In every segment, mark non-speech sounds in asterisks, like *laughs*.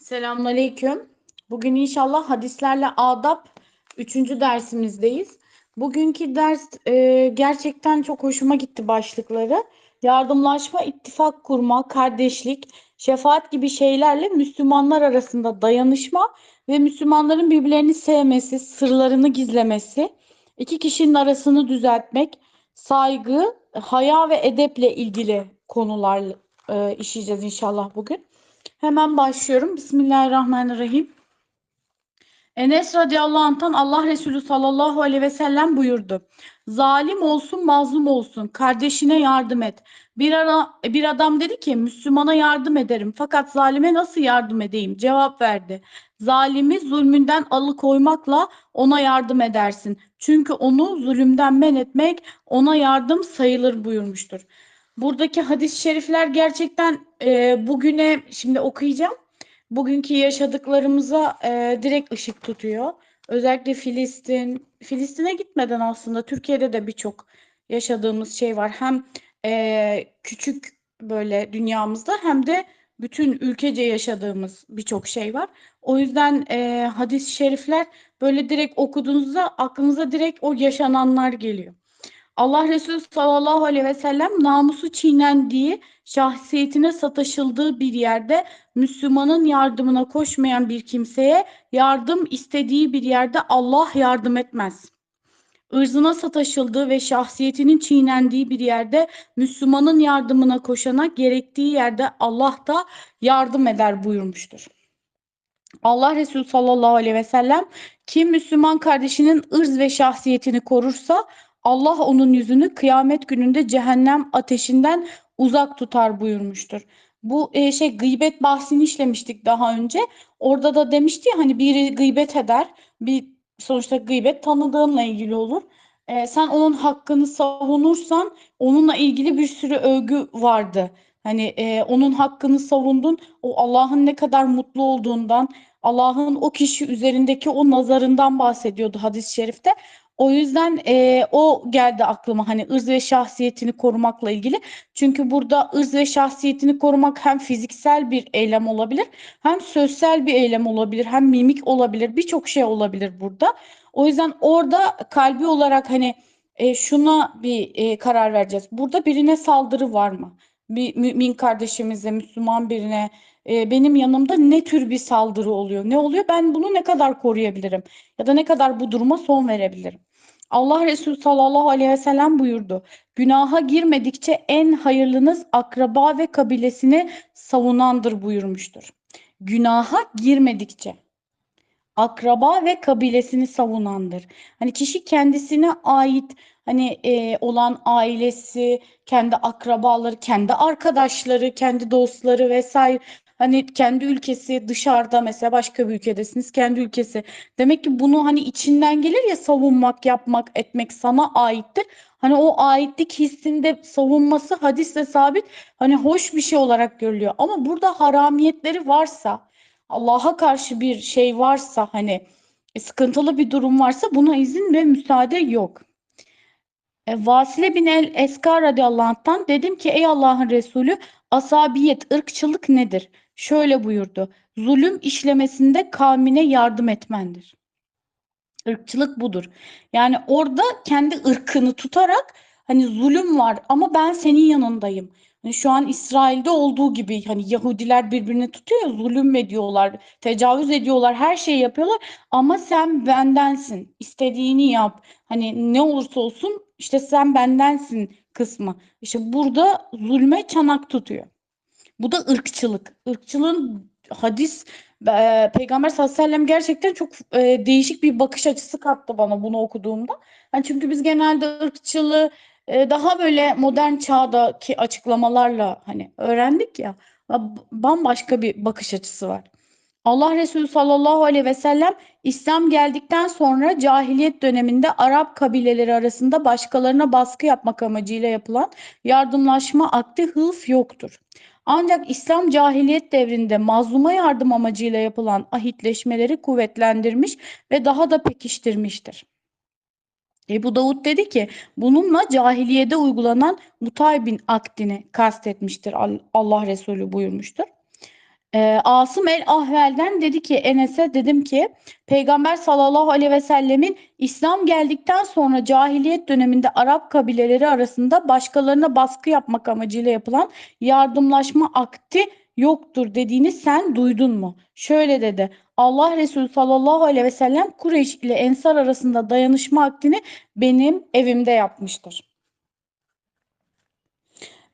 Selamünaleyküm. Bugün inşallah hadislerle adab 3. dersimizdeyiz. Bugünkü ders e, gerçekten çok hoşuma gitti başlıkları. Yardımlaşma, ittifak kurma, kardeşlik, şefaat gibi şeylerle Müslümanlar arasında dayanışma ve Müslümanların birbirlerini sevmesi, sırlarını gizlemesi, iki kişinin arasını düzeltmek, saygı, haya ve edeple ilgili konular e, işleyeceğiz inşallah bugün. Hemen başlıyorum. Bismillahirrahmanirrahim. Enes radıyallahu anh'tan Allah Resulü sallallahu aleyhi ve sellem buyurdu. Zalim olsun mazlum olsun kardeşine yardım et. Bir, ara, bir adam dedi ki Müslümana yardım ederim fakat zalime nasıl yardım edeyim? Cevap verdi. Zalimi zulmünden alıkoymakla ona yardım edersin. Çünkü onu zulümden men etmek ona yardım sayılır buyurmuştur. Buradaki hadis-i şerifler gerçekten e, bugüne şimdi okuyacağım. Bugünkü yaşadıklarımıza e, direkt ışık tutuyor. Özellikle Filistin, Filistin'e gitmeden aslında Türkiye'de de birçok yaşadığımız şey var. Hem e, küçük böyle dünyamızda hem de bütün ülkece yaşadığımız birçok şey var. O yüzden e, hadis-i şerifler böyle direkt okuduğunuzda aklınıza direkt o yaşananlar geliyor. Allah Resulü sallallahu aleyhi ve sellem namusu çiğnendiği, şahsiyetine sataşıldığı bir yerde Müslümanın yardımına koşmayan bir kimseye yardım istediği bir yerde Allah yardım etmez. Irzına sataşıldığı ve şahsiyetinin çiğnendiği bir yerde Müslümanın yardımına koşana gerektiği yerde Allah da yardım eder buyurmuştur. Allah Resulü sallallahu aleyhi ve sellem kim Müslüman kardeşinin ırz ve şahsiyetini korursa Allah onun yüzünü kıyamet gününde cehennem ateşinden uzak tutar buyurmuştur. Bu e, şey gıybet bahsini işlemiştik daha önce. Orada da demişti ya hani biri gıybet eder. Bir sonuçta gıybet tanıdığınla ilgili olur. E, sen onun hakkını savunursan onunla ilgili bir sürü övgü vardı. Hani e, onun hakkını savundun. O Allah'ın ne kadar mutlu olduğundan, Allah'ın o kişi üzerindeki o nazarından bahsediyordu hadis-i şerifte. O yüzden e, o geldi aklıma hani ırz ve şahsiyetini korumakla ilgili. Çünkü burada ırz ve şahsiyetini korumak hem fiziksel bir eylem olabilir, hem sözsel bir eylem olabilir, hem mimik olabilir, birçok şey olabilir burada. O yüzden orada kalbi olarak hani e, şuna bir e, karar vereceğiz. Burada birine saldırı var mı? Bir mümin kardeşimize, Müslüman birine e, benim yanımda ne tür bir saldırı oluyor? Ne oluyor? Ben bunu ne kadar koruyabilirim? Ya da ne kadar bu duruma son verebilirim? Allah Resulü sallallahu aleyhi ve sellem buyurdu. Günaha girmedikçe en hayırlınız akraba ve kabilesini savunandır buyurmuştur. Günaha girmedikçe akraba ve kabilesini savunandır. Hani kişi kendisine ait hani e, olan ailesi, kendi akrabaları, kendi arkadaşları, kendi dostları vesaire Hani kendi ülkesi dışarıda mesela başka bir ülkedesiniz kendi ülkesi. Demek ki bunu hani içinden gelir ya savunmak, yapmak, etmek sana aittir. Hani o aitlik hissinde savunması hadisle sabit hani hoş bir şey olarak görülüyor. Ama burada haramiyetleri varsa, Allah'a karşı bir şey varsa hani sıkıntılı bir durum varsa buna izin ve müsaade yok. E, Vasile bin el Eskar radıyallahu anh'tan dedim ki ey Allah'ın Resulü asabiyet, ırkçılık nedir? Şöyle buyurdu. Zulüm işlemesinde kavmine yardım etmendir. Irkçılık budur. Yani orada kendi ırkını tutarak hani zulüm var ama ben senin yanındayım. Hani şu an İsrail'de olduğu gibi hani Yahudiler birbirini tutuyor, zulüm ediyorlar, tecavüz ediyorlar, her şeyi yapıyorlar ama sen bendensin. İstediğini yap. Hani ne olursa olsun işte sen bendensin kısmı. İşte burada zulme çanak tutuyor. Bu da ırkçılık. Irkçılığın hadis e, Peygamber sallallahu aleyhi ve sellem gerçekten çok e, değişik bir bakış açısı kattı bana bunu okuduğumda. Yani çünkü biz genelde ırkçılığı e, daha böyle modern çağdaki açıklamalarla hani öğrendik ya. Bambaşka bir bakış açısı var. Allah Resulü sallallahu aleyhi ve sellem İslam geldikten sonra cahiliyet döneminde Arap kabileleri arasında başkalarına baskı yapmak amacıyla yapılan yardımlaşma akti hılf yoktur. Ancak İslam cahiliyet devrinde mazluma yardım amacıyla yapılan ahitleşmeleri kuvvetlendirmiş ve daha da pekiştirmiştir. Ebu Davud dedi ki bununla cahiliyede uygulanan Mutaybin akdini kastetmiştir Allah Resulü buyurmuştur. Ee, Asım el-Ahvel'den dedi ki Enes'e dedim ki Peygamber sallallahu aleyhi ve sellemin İslam geldikten sonra cahiliyet döneminde Arap kabileleri arasında başkalarına baskı yapmak amacıyla yapılan yardımlaşma akti yoktur dediğini sen duydun mu? Şöyle dedi. Allah Resulü sallallahu aleyhi ve sellem Kureyş ile Ensar arasında dayanışma aktini benim evimde yapmıştır.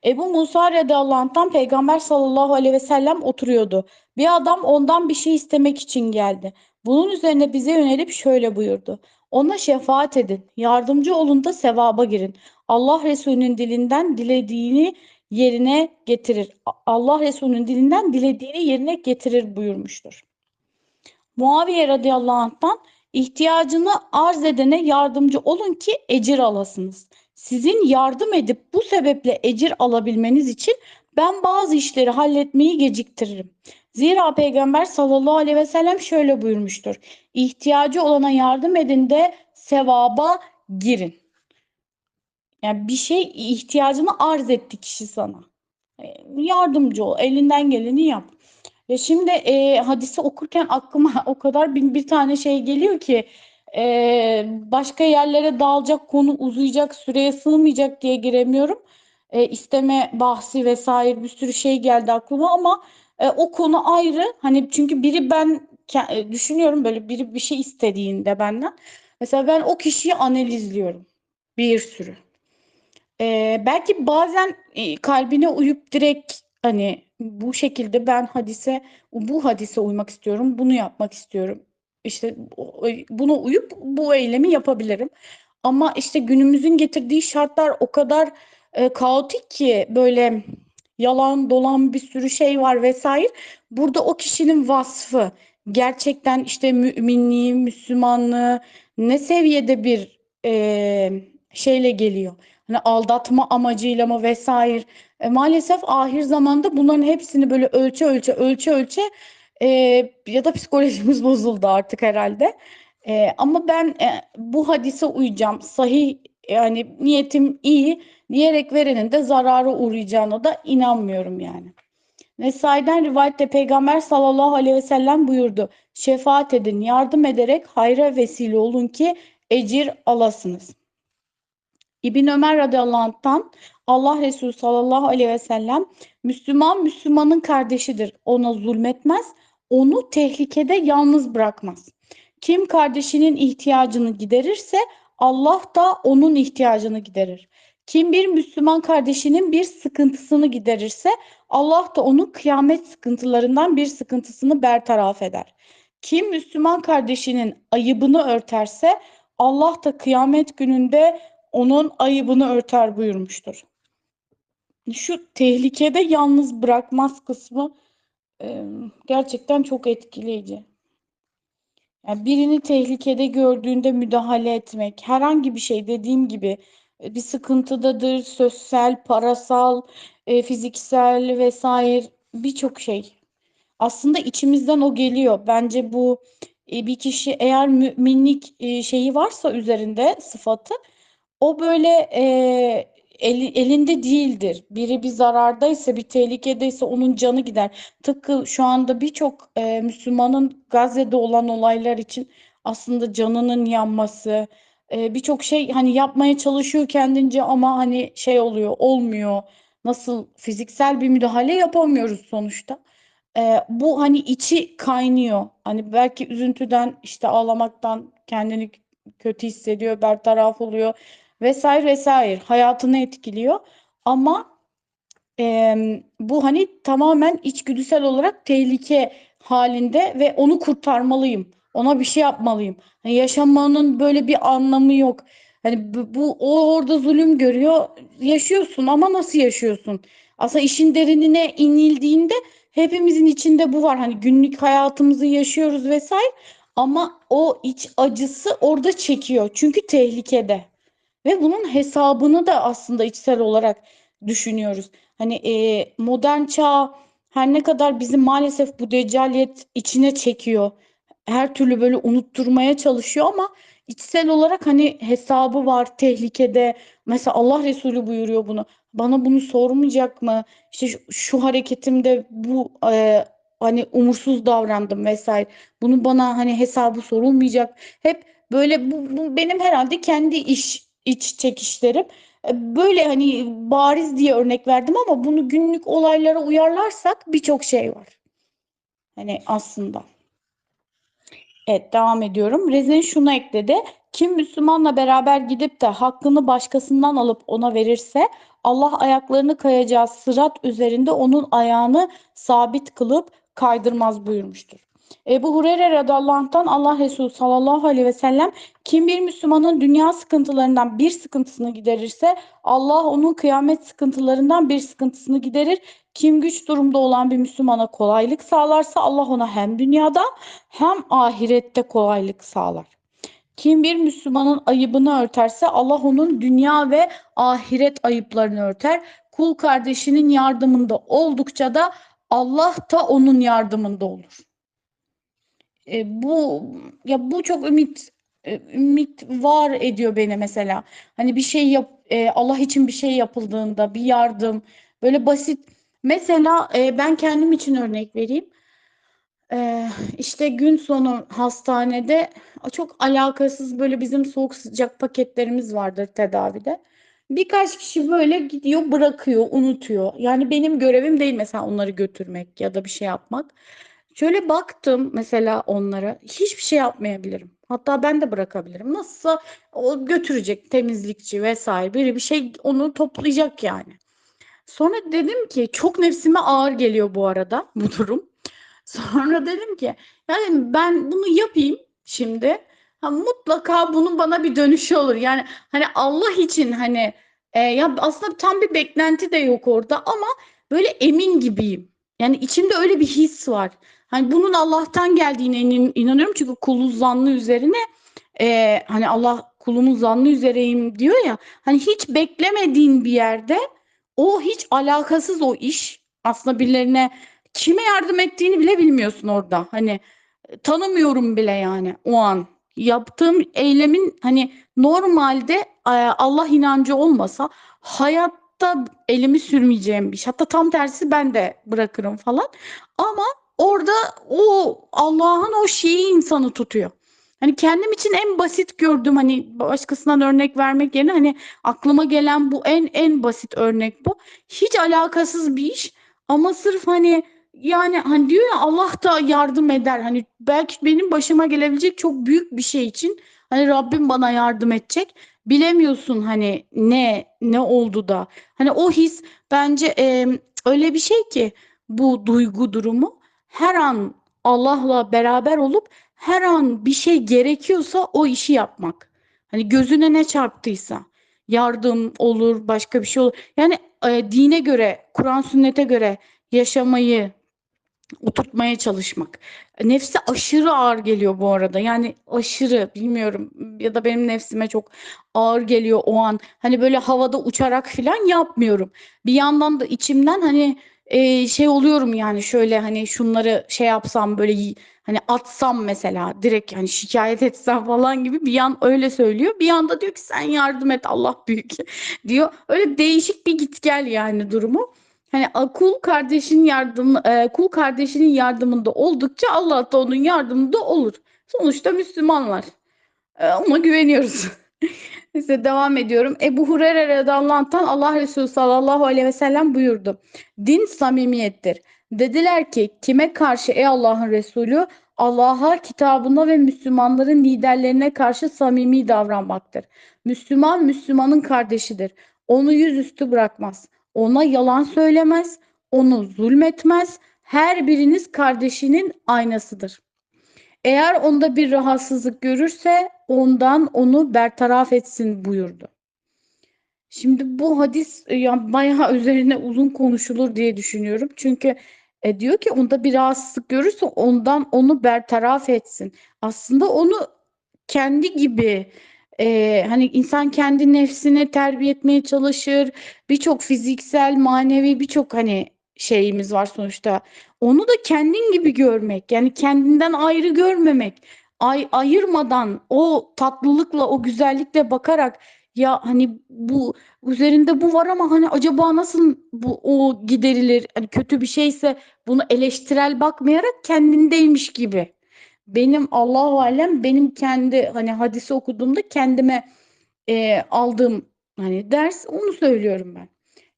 Ebu Musa radıyallahu anh'tan Peygamber sallallahu aleyhi ve sellem oturuyordu. Bir adam ondan bir şey istemek için geldi. Bunun üzerine bize yönelip şöyle buyurdu. Ona şefaat edin, yardımcı olun da sevaba girin. Allah Resulü'nün dilinden dilediğini yerine getirir. Allah Resulü'nün dilinden dilediğini yerine getirir buyurmuştur. Muaviye radıyallahu anh'tan ihtiyacını arz edene yardımcı olun ki ecir alasınız. Sizin yardım edip bu sebeple ecir alabilmeniz için ben bazı işleri halletmeyi geciktiririm. Zira Peygamber sallallahu aleyhi ve sellem şöyle buyurmuştur. İhtiyacı olana yardım edin de sevaba girin. Yani bir şey ihtiyacını arz etti kişi sana. Yardımcı ol, elinden geleni yap. Ya şimdi e, hadisi okurken aklıma *laughs* o kadar bin bir tane şey geliyor ki e, başka yerlere dağılacak konu uzayacak süreye sığmayacak diye giremiyorum. E, isteme bahsi vesaire bir sürü şey geldi aklıma ama e, o konu ayrı. Hani çünkü biri ben e, düşünüyorum böyle biri bir şey istediğinde benden. Mesela ben o kişiyi analizliyorum bir sürü. E, belki bazen e, kalbine uyup direkt hani bu şekilde ben hadise bu hadise uymak istiyorum, bunu yapmak istiyorum. İşte bunu uyup bu eylemi yapabilirim. Ama işte günümüzün getirdiği şartlar o kadar e, kaotik ki böyle yalan dolan bir sürü şey var vesaire. Burada o kişinin vasfı gerçekten işte müminliği, Müslümanlığı ne seviyede bir e, şeyle geliyor. Hani aldatma amacıyla mı vesaire. E, maalesef ahir zamanda bunların hepsini böyle ölçe ölçe ölçe ölçe e, ya da psikolojimiz *laughs* bozuldu artık herhalde. E, ama ben e, bu hadise uyacağım. Sahih yani niyetim iyi diyerek verenin de zarara uğrayacağına da inanmıyorum yani. Nesai'den rivayette Peygamber sallallahu aleyhi ve sellem buyurdu. Şefaat edin, yardım ederek hayra vesile olun ki ecir alasınız. İbn Ömer radıyallahu anh'tan Allah Resulü sallallahu aleyhi ve sellem Müslüman Müslümanın kardeşidir. Ona zulmetmez, onu tehlikede yalnız bırakmaz. Kim kardeşinin ihtiyacını giderirse Allah da onun ihtiyacını giderir. Kim bir Müslüman kardeşinin bir sıkıntısını giderirse Allah da onun kıyamet sıkıntılarından bir sıkıntısını bertaraf eder. Kim Müslüman kardeşinin ayıbını örterse Allah da kıyamet gününde onun ayıbını örter buyurmuştur. Şu tehlikede yalnız bırakmaz kısmı gerçekten çok etkileyici. Yani birini tehlikede gördüğünde müdahale etmek, herhangi bir şey dediğim gibi e, bir sıkıntıdadır, sosyal, parasal, e, fiziksel vesaire birçok şey. Aslında içimizden o geliyor. Bence bu e, bir kişi eğer müminlik şeyi varsa üzerinde sıfatı o böyle e, eli, elinde değildir. Biri bir zarardaysa, bir tehlikedeyse onun canı gider. Tıpkı şu anda birçok e, Müslümanın Gazze'de olan olaylar için aslında canının yanması, e, birçok şey hani yapmaya çalışıyor kendince ama hani şey oluyor, olmuyor. Nasıl fiziksel bir müdahale yapamıyoruz sonuçta. E, bu hani içi kaynıyor. Hani belki üzüntüden işte ağlamaktan kendini kötü hissediyor, bertaraf oluyor vesaire vesaire hayatını etkiliyor. Ama e, bu hani tamamen içgüdüsel olarak tehlike halinde ve onu kurtarmalıyım. Ona bir şey yapmalıyım. Hani yaşamanın böyle bir anlamı yok. Hani bu, bu o orada zulüm görüyor. Yaşıyorsun ama nasıl yaşıyorsun? Aslında işin derinine inildiğinde hepimizin içinde bu var. Hani günlük hayatımızı yaşıyoruz vesaire ama o iç acısı orada çekiyor. Çünkü tehlikede. Ve bunun hesabını da aslında içsel olarak düşünüyoruz. Hani e, modern çağ her ne kadar bizi maalesef bu deccaliyet içine çekiyor. Her türlü böyle unutturmaya çalışıyor ama içsel olarak hani hesabı var tehlikede. Mesela Allah Resulü buyuruyor bunu. Bana bunu sormayacak mı? İşte şu, şu hareketimde bu e, hani umursuz davrandım vesaire. Bunun bana hani hesabı sorulmayacak. Hep böyle bu, bu benim herhalde kendi iş iç çekişlerim. E, Böyle hani bariz diye örnek verdim ama bunu günlük olaylara uyarlarsak birçok şey var. Hani aslında. Evet devam ediyorum. Rezin şunu ekledi. Kim Müslümanla beraber gidip de hakkını başkasından alıp ona verirse Allah ayaklarını kayacağı sırat üzerinde onun ayağını sabit kılıp kaydırmaz buyurmuştur. Ebu Hureyre radıyallahu anh'tan Allah Resulü sallallahu aleyhi ve sellem kim bir Müslümanın dünya sıkıntılarından bir sıkıntısını giderirse Allah onun kıyamet sıkıntılarından bir sıkıntısını giderir. Kim güç durumda olan bir Müslümana kolaylık sağlarsa Allah ona hem dünyada hem ahirette kolaylık sağlar. Kim bir Müslümanın ayıbını örterse Allah onun dünya ve ahiret ayıplarını örter. Kul kardeşinin yardımında oldukça da Allah da onun yardımında olur. E, bu ya bu çok ümit e, ümit var ediyor beni mesela. Hani bir şey yap e, Allah için bir şey yapıldığında bir yardım böyle basit. Mesela e, ben kendim için örnek vereyim. Ee, işte gün sonu hastanede çok alakasız böyle bizim soğuk sıcak paketlerimiz vardır tedavide. Birkaç kişi böyle gidiyor bırakıyor, unutuyor. Yani benim görevim değil mesela onları götürmek ya da bir şey yapmak. Şöyle baktım mesela onlara hiçbir şey yapmayabilirim. Hatta ben de bırakabilirim. Nasılsa o götürecek temizlikçi vesaire biri bir şey onu toplayacak yani. Sonra dedim ki çok nefsime ağır geliyor bu arada bu durum. *laughs* Sonra dedim ki yani ben bunu yapayım şimdi. Ha, mutlaka bunun bana bir dönüşü olur. Yani hani Allah için hani e, ya aslında tam bir beklenti de yok orada ama böyle emin gibiyim. Yani içimde öyle bir his var. Hani bunun Allah'tan geldiğine inan- inanıyorum çünkü kulun zannı üzerine e, hani Allah kulumun zannı üzereyim diyor ya. Hani hiç beklemediğin bir yerde o hiç alakasız o iş aslında birilerine kime yardım ettiğini bile bilmiyorsun orada. Hani e, tanımıyorum bile yani o an. Yaptığım eylemin hani normalde e, Allah inancı olmasa hayatta elimi sürmeyeceğim bir şey. Hatta tam tersi ben de bırakırım falan. Ama orada o Allah'ın o şeyi insanı tutuyor. Hani kendim için en basit gördüğüm hani başkasından örnek vermek yerine hani aklıma gelen bu en en basit örnek bu. Hiç alakasız bir iş ama sırf hani yani hani diyor ya Allah da yardım eder. Hani belki benim başıma gelebilecek çok büyük bir şey için hani Rabbim bana yardım edecek. Bilemiyorsun hani ne ne oldu da. Hani o his bence e, öyle bir şey ki bu duygu durumu her an Allah'la beraber olup her an bir şey gerekiyorsa o işi yapmak. Hani gözüne ne çarptıysa yardım olur, başka bir şey olur. Yani e, dine göre, Kur'an sünnete göre yaşamayı oturtmaya çalışmak. Nefse aşırı ağır geliyor bu arada. Yani aşırı bilmiyorum ya da benim nefsime çok ağır geliyor o an. Hani böyle havada uçarak falan yapmıyorum. Bir yandan da içimden hani e, şey oluyorum yani şöyle hani şunları şey yapsam böyle hani atsam mesela direkt hani şikayet etsem falan gibi bir yan öyle söylüyor. Bir yanda diyor ki sen yardım et Allah büyük *laughs* diyor. Öyle değişik bir git gel yani durumu. Hani kul kardeşinin yardım e, kul kardeşinin yardımında oldukça Allah da onun yardımında olur. Sonuçta Müslümanlar. E, ona güveniyoruz. *laughs* Neyse devam ediyorum. Ebu Hureyre radıyallahu Allah Resulü sallallahu aleyhi ve sellem buyurdu. Din samimiyettir. Dediler ki kime karşı ey Allah'ın Resulü? Allah'a, kitabına ve Müslümanların liderlerine karşı samimi davranmaktır. Müslüman Müslümanın kardeşidir. Onu yüzüstü bırakmaz. Ona yalan söylemez, onu zulmetmez. Her biriniz kardeşinin aynasıdır. Eğer onda bir rahatsızlık görürse ondan onu bertaraf etsin buyurdu. Şimdi bu hadis e, ya bayağı üzerine uzun konuşulur diye düşünüyorum. Çünkü e, diyor ki onda bir rahatsızlık görürse ondan onu bertaraf etsin. Aslında onu kendi gibi e, hani insan kendi nefsini terbiye etmeye çalışır. Birçok fiziksel, manevi birçok hani şeyimiz var sonuçta. Onu da kendin gibi görmek, yani kendinden ayrı görmemek, ay ayırmadan o tatlılıkla, o güzellikle bakarak Ya hani bu üzerinde bu var ama hani acaba nasıl bu o giderilir? Hani kötü bir şeyse bunu eleştirel bakmayarak kendindeymiş gibi. Benim Allahu alem benim kendi hani hadisi okuduğumda kendime e, aldığım hani ders onu söylüyorum ben.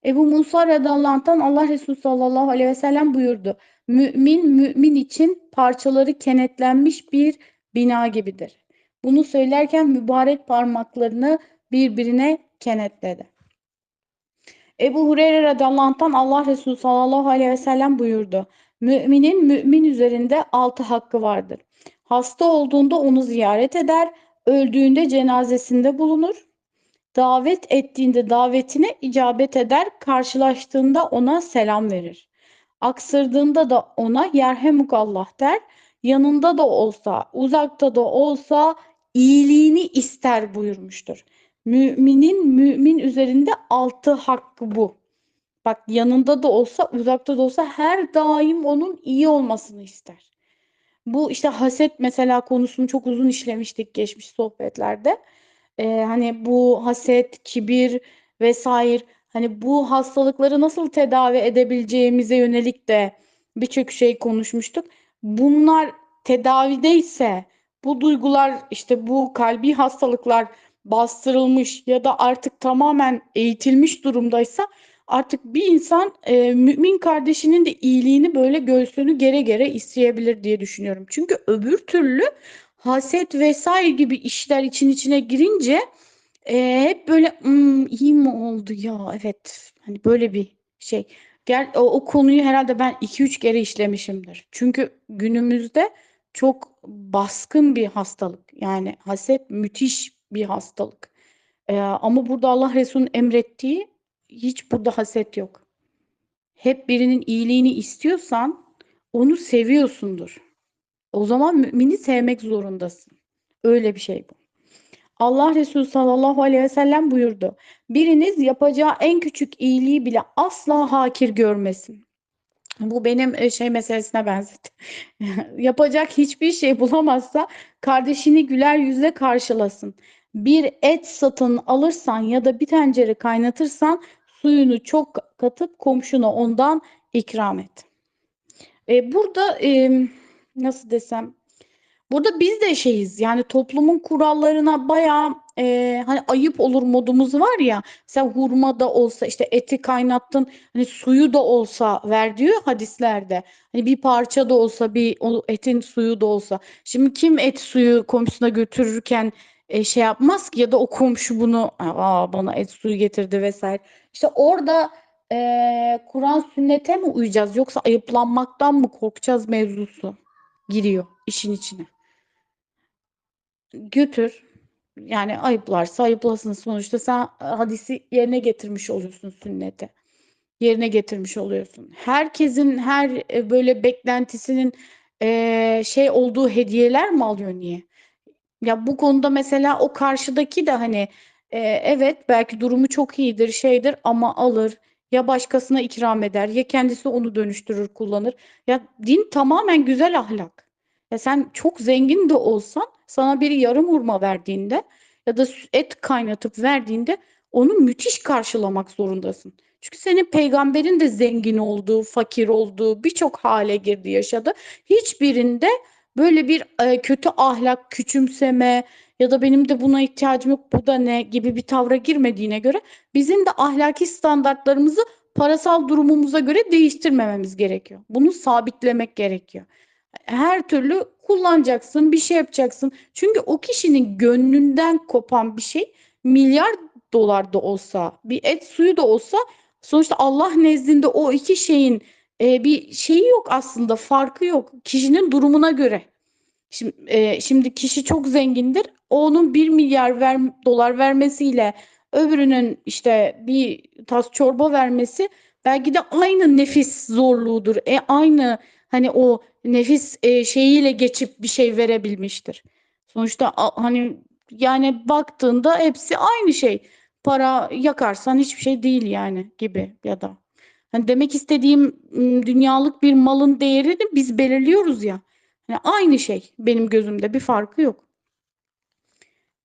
Ebu Musa radıyallahu Allah Resulü sallallahu aleyhi ve sellem buyurdu. Mümin mümin için parçaları kenetlenmiş bir bina gibidir. Bunu söylerken mübarek parmaklarını birbirine kenetledi. Ebu Hureyre radıyallahu Allah Resulü sallallahu aleyhi ve sellem buyurdu. Müminin mümin üzerinde altı hakkı vardır. Hasta olduğunda onu ziyaret eder, öldüğünde cenazesinde bulunur, davet ettiğinde davetine icabet eder, karşılaştığında ona selam verir. Aksırdığında da ona yerhemukallah der, yanında da olsa, uzakta da olsa iyiliğini ister buyurmuştur. Müminin mümin üzerinde altı hakkı bu. Bak yanında da olsa, uzakta da olsa her daim onun iyi olmasını ister. Bu işte haset mesela konusunu çok uzun işlemiştik geçmiş sohbetlerde. Ee, hani bu haset, kibir vesaire hani bu hastalıkları nasıl tedavi edebileceğimize yönelik de birçok şey konuşmuştuk. Bunlar tedavideyse bu duygular işte bu kalbi hastalıklar bastırılmış ya da artık tamamen eğitilmiş durumdaysa artık bir insan e, mümin kardeşinin de iyiliğini böyle göğsünü gere gere isteyebilir diye düşünüyorum. Çünkü öbür türlü haset vesaire gibi işler için içine girince e, hep böyle "Hmm, iyi mi oldu ya evet hani böyle bir şey. Gel o, o konuyu herhalde ben 2-3 kere işlemişimdir. Çünkü günümüzde çok baskın bir hastalık. Yani haset müthiş bir hastalık. Ee, ama burada Allah Resulü'nün emrettiği hiç burada haset yok. Hep birinin iyiliğini istiyorsan onu seviyorsundur. O zaman mümini sevmek zorundasın. Öyle bir şey bu. Allah Resulü sallallahu aleyhi ve sellem buyurdu. Biriniz yapacağı en küçük iyiliği bile asla hakir görmesin. Bu benim e, şey meselesine benzet. *laughs* Yapacak hiçbir şey bulamazsa kardeşini güler yüzle karşılasın. Bir et satın alırsan ya da bir tencere kaynatırsan suyunu çok katıp komşuna ondan ikram et. E, burada e, nasıl desem? Burada biz de şeyiz. Yani toplumun kurallarına bayağı e, hani ayıp olur modumuz var ya. Mesela hurma da olsa işte eti kaynattın hani suyu da olsa ver diyor hadislerde. Hani bir parça da olsa bir etin suyu da olsa. Şimdi kim et suyu komşusuna götürürken e, şey yapmaz ki? Ya da o komşu bunu Aa, bana et suyu getirdi vesaire. İşte orada e, Kur'an sünnete mi uyacağız yoksa ayıplanmaktan mı korkacağız mevzusu giriyor işin içine. Götür. Yani ayıplarsa ayıplasın. Sonuçta sen hadisi yerine getirmiş oluyorsun sünneti. Yerine getirmiş oluyorsun. Herkesin her e, böyle beklentisinin e, şey olduğu hediyeler mi alıyor niye? Ya bu konuda mesela o karşıdaki de hani e, evet belki durumu çok iyidir şeydir ama alır ya başkasına ikram eder ya kendisi onu dönüştürür kullanır. Ya din tamamen güzel ahlak. Ya sen çok zengin de olsan sana biri yarım hurma verdiğinde ya da et kaynatıp verdiğinde onu müthiş karşılamak zorundasın. Çünkü senin peygamberin de zengin olduğu, fakir olduğu, birçok hale girdi, yaşadı. Hiçbirinde böyle bir e, kötü ahlak, küçümseme ya da benim de buna ihtiyacım yok, bu da ne gibi bir tavra girmediğine göre bizim de ahlaki standartlarımızı parasal durumumuza göre değiştirmememiz gerekiyor. Bunu sabitlemek gerekiyor. Her türlü kullanacaksın, bir şey yapacaksın. Çünkü o kişinin gönlünden kopan bir şey milyar dolar da olsa, bir et suyu da olsa sonuçta Allah nezdinde o iki şeyin e, bir şeyi yok aslında, farkı yok. Kişinin durumuna göre. Şimdi, e, şimdi kişi çok zengindir. Onun 1 milyar ver, dolar vermesiyle öbürünün işte bir tas çorba vermesi belki de aynı nefis zorluğudur. E, aynı hani o nefis e, şeyiyle geçip bir şey verebilmiştir. Sonuçta a, hani yani baktığında hepsi aynı şey. Para yakarsan hiçbir şey değil yani gibi ya da. Hani demek istediğim dünyalık bir malın değerini biz belirliyoruz ya. Yani aynı şey benim gözümde bir farkı yok.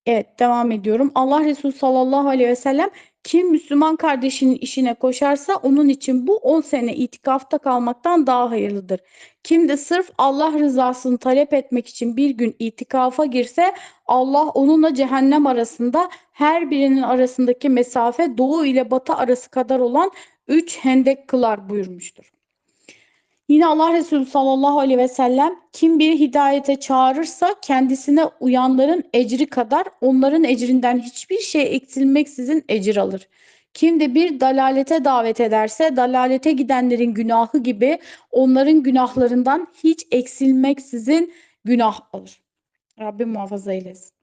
Evet, devam ediyorum. Allah Resulü sallallahu aleyhi ve sellem kim Müslüman kardeşinin işine koşarsa onun için bu 10 sene itikafta kalmaktan daha hayırlıdır. Kim de sırf Allah rızasını talep etmek için bir gün itikafa girse Allah onunla cehennem arasında her birinin arasındaki mesafe doğu ile batı arası kadar olan 3 hendek kılar buyurmuştur. Yine Allah Resulü sallallahu aleyhi ve sellem kim bir hidayete çağırırsa kendisine uyanların ecri kadar onların ecrinden hiçbir şey eksilmeksizin ecir alır. Kim de bir dalalete davet ederse dalalete gidenlerin günahı gibi onların günahlarından hiç eksilmeksizin günah alır. Rabbim muhafaza eylesin.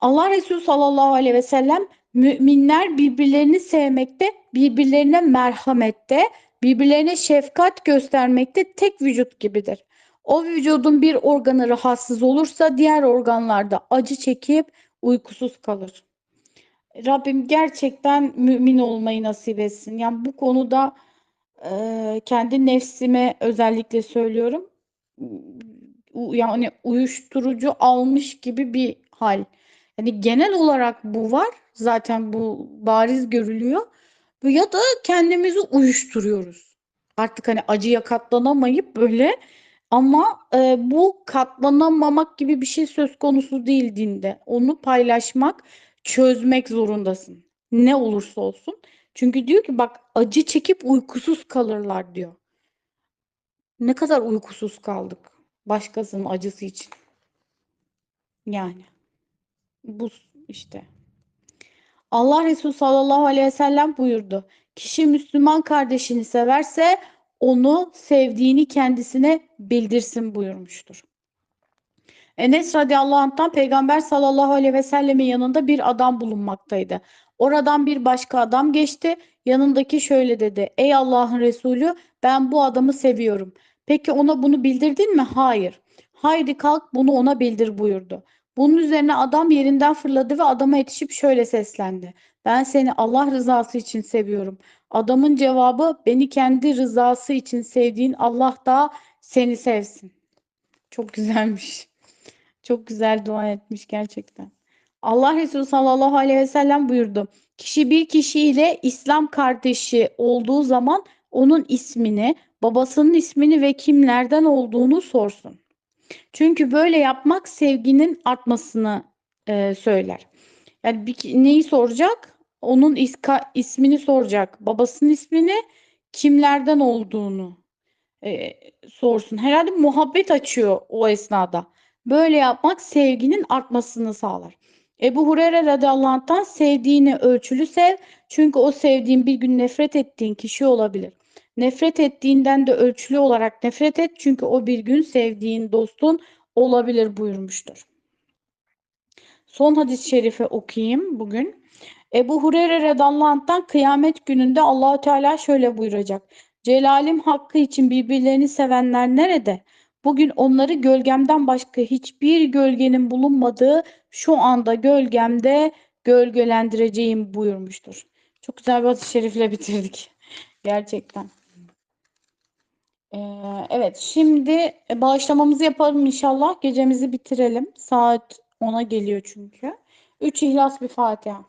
Allah Resulü sallallahu aleyhi ve sellem müminler birbirlerini sevmekte, birbirlerine merhamette, birbirlerine şefkat göstermekte tek vücut gibidir. O vücudun bir organı rahatsız olursa diğer organlarda acı çekip uykusuz kalır. Rabbim gerçekten mümin olmayı nasip etsin. Yani bu konuda e, kendi nefsime özellikle söylüyorum. Yani uyuşturucu almış gibi bir hal. Yani genel olarak bu var. Zaten bu bariz görülüyor. Ya da kendimizi uyuşturuyoruz. Artık hani acıya katlanamayıp böyle ama e, bu katlanamamak gibi bir şey söz konusu değil dinde. Onu paylaşmak, çözmek zorundasın. Ne olursa olsun. Çünkü diyor ki bak acı çekip uykusuz kalırlar diyor. Ne kadar uykusuz kaldık başkasının acısı için. Yani bu işte. Allah Resulü sallallahu aleyhi ve sellem buyurdu. Kişi Müslüman kardeşini severse onu sevdiğini kendisine bildirsin buyurmuştur. Enes radıyallahu anh'tan Peygamber sallallahu aleyhi ve sellemin yanında bir adam bulunmaktaydı. Oradan bir başka adam geçti. Yanındaki şöyle dedi. Ey Allah'ın Resulü ben bu adamı seviyorum. Peki ona bunu bildirdin mi? Hayır. Haydi kalk bunu ona bildir buyurdu. Bunun üzerine adam yerinden fırladı ve adama yetişip şöyle seslendi. Ben seni Allah rızası için seviyorum. Adamın cevabı beni kendi rızası için sevdiğin Allah da seni sevsin. Çok güzelmiş. Çok güzel dua etmiş gerçekten. Allah Resulü sallallahu aleyhi ve sellem buyurdu. Kişi bir kişiyle İslam kardeşi olduğu zaman onun ismini, babasının ismini ve kimlerden olduğunu sorsun. Çünkü böyle yapmak sevginin artmasını e, söyler. Yani bir, neyi soracak? Onun iska, ismini soracak. Babasının ismini, kimlerden olduğunu e, sorsun. Herhalde muhabbet açıyor o esnada. Böyle yapmak sevginin artmasını sağlar. Ebu Hureyre radıyallahu anh'tan sevdiğini ölçülü sev. Çünkü o sevdiğin bir gün nefret ettiğin kişi olabilir. Nefret ettiğinden de ölçülü olarak nefret et çünkü o bir gün sevdiğin dostun olabilir buyurmuştur. Son hadis-i şerife okuyayım bugün. Ebu Hureyre radıyallahu anh'tan kıyamet gününde Allahu Teala şöyle buyuracak. Celalim hakkı için birbirlerini sevenler nerede? Bugün onları gölgemden başka hiçbir gölgenin bulunmadığı şu anda gölgemde gölgelendireceğim buyurmuştur. Çok güzel bir hadis-i şerifle bitirdik. *laughs* Gerçekten. Ee, evet, şimdi bağışlamamızı yapalım inşallah. Gecemizi bitirelim. Saat 10'a geliyor çünkü. 3 İhlas bir Fatiha.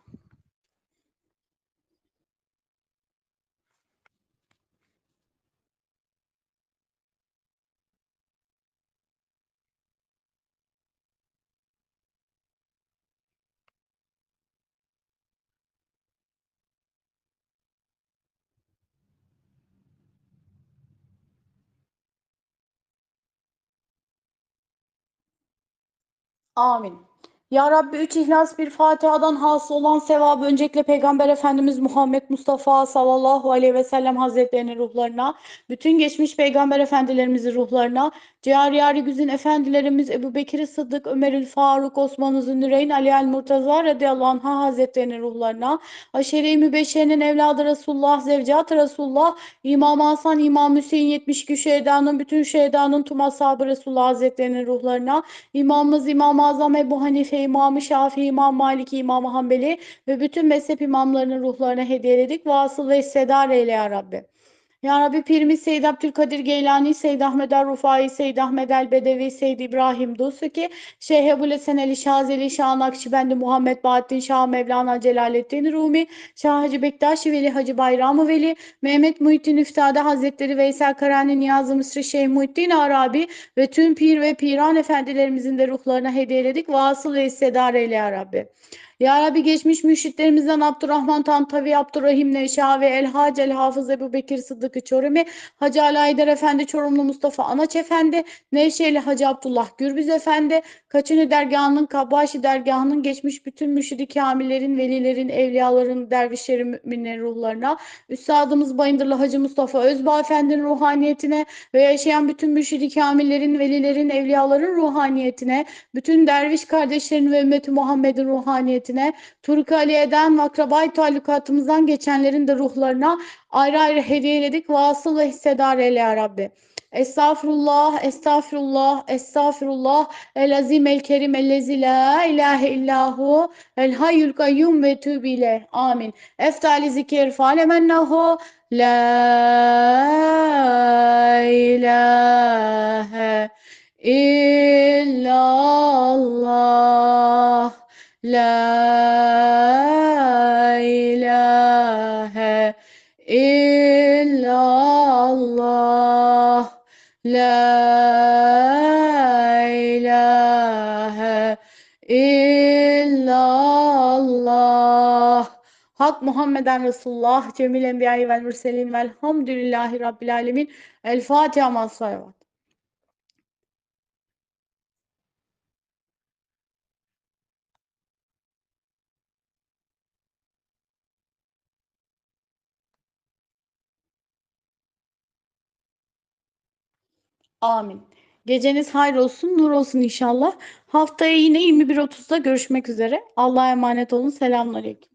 Amin. Ya Rabbi üç ihlas bir Fatiha'dan hasıl olan sevabı öncelikle Peygamber Efendimiz Muhammed Mustafa sallallahu aleyhi ve sellem hazretlerinin ruhlarına, bütün geçmiş Peygamber Efendilerimizin ruhlarına, Cihar-ı Güzin Efendilerimiz Ebu Bekir Sıddık, Ömerül Faruk, Osman Zünnüreyn, Ali el Murtaza radıyallahu anh hazretlerinin ruhlarına, Aşere-i Mübeşşe'nin evladı Resulullah, Zevcat Resulullah, İmam Hasan, İmam Hüseyin 72 şehdanın, bütün şehdanın tüm ashabı Resulullah hazretlerinin ruhlarına, İmamımız İmam-ı Azam Ebu Hanife, İmam-ı Şafii, İmam Maliki, İmam Hanbeli ve bütün mezhep imamlarının ruhlarına hediye ededik. Vasıl ve sedar eyle ya Rabbi. Ya Rabbi Pirimiz Seyyid Abdülkadir Geylani, Seyyid Ahmed Rufai, Seyyid Ahmed el Bedevi, Seyyid İbrahim Dusuki, Şeyh Ebu Lesen el Şazeli, Şah Nakşibendi, Muhammed Bahattin Şah, Mevlana Celaleddin Rumi, Şah Hacı Bektaşi Veli, Hacı Bayramı Veli, Mehmet Muhittin Üftade Hazretleri, Veysel Karani, Niyazi Mısri, Şeyh Muhittin Arabi ve tüm pir ve piran efendilerimizin de ruhlarına hediyeledik. Vasıl ve hissedar eyle ya Rabbi. Ya Rabbi geçmiş müşritlerimizden Abdurrahman Tantavi, Abdurrahim Neşavi, El Hac, El Hafız Ebu Bekir Sıddıkı Çorumi, Hacı Ali Aydar Efendi, Çorumlu Mustafa Anaç Efendi, Nevşehirli Hacı Abdullah Gürbüz Efendi, Kaçını Dergahı'nın, Kabaşi Dergahı'nın geçmiş bütün mürşidi kamillerin, velilerin, evliyaların, dervişlerin, müminlerin ruhlarına, Üstadımız Bayındırlı Hacı Mustafa Özbağ Efendi'nin ruhaniyetine ve yaşayan bütün mürşidi kamillerin, velilerin, evliyaların ruhaniyetine, bütün derviş kardeşlerin ve ümmeti Muhammed'in ruhaniyetine, Turk Aliye'den ve akrabayı talukatımızdan geçenlerin de ruhlarına ayrı ayrı hediyeledik. Vasıl ve hissedar eyle ya Rabbi. Estağfurullah, estağfirullah, estağfirullah. El azim el kerim ellezi la ilahe illahu el hayyul kayyum ve tübile. Amin. Eftali zikir falemennehu la ilahe illallah. La ilahe illallah. La ilahe illallah. Hak Muhammeden Resulullah, Cemil Enbiya'i vel Mürselin velhamdülillahi Rabbil Alemin. El Fatiha mas Amin. Geceniz hayır olsun, nur olsun inşallah. Haftaya yine 21.30'da görüşmek üzere. Allah'a emanet olun. Selamünaleyküm.